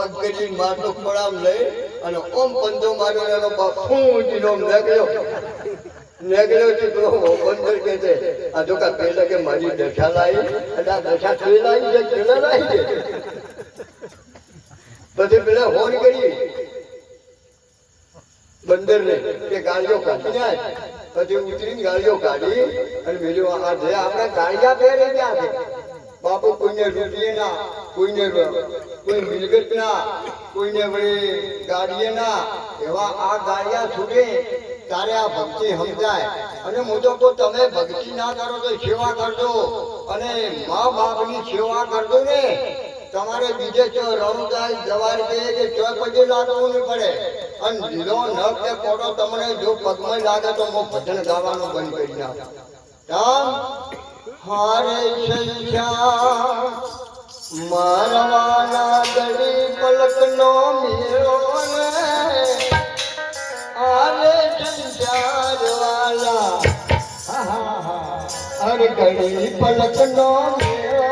પગ કરી મારનો ખોળામ લઈ અને ઓમ પંજો માર્યો એનો બાપ આમ લાગ્યો લાગ્યો છે તો બંદર કે છે, આ જો કા પેલા કે મારી દશા લાવી અને આ દશા થઈ લાવી છે પેલા લાવી છે? પછી પેલા હોન કરી બંદર ને કે ગાળીઓ કાઢી જાય પછી ઉતરીને ગાળીઓ કાઢી અને બીજું આ જે આપણે ગાળિયા પહેરી ગયા છે. બાપુ કોઈને રૂટીએ ના, કોઈને કોઈ મિલકત ના કોઈને વળી ગાડીએ ના એવા આ ગાડિયા છૂટે, ત્યારે આ ભક્તિ સમજાય. અને હું તો તમે ભક્તિ ના કરો તો સેવા કરજો. અને મા બાપની સેવા કરજો ને. તમારે બીજે ચો રમદાસ જવાર કે કે ચો પગે લાગવું નહીં પડે. અને લીલો ન કે કોડો તમને જો પગમાં લાગે તો હું ભજન ગાવાનું બંધ કરી નાખું. રામ, હારે સંખ્યા. મારવાના દડી પલકનો મેળો ને આરે સંસાર વાલા. ગળી પલકનો મેળો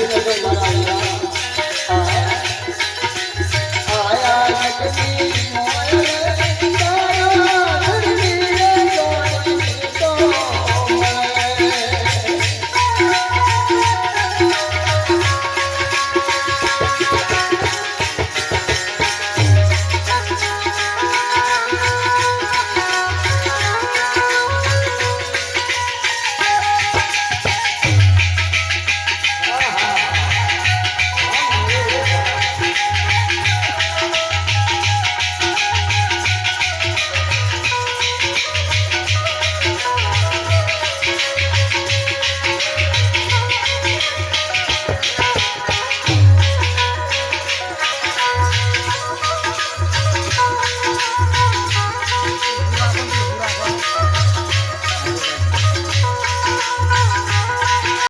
どうもどうも。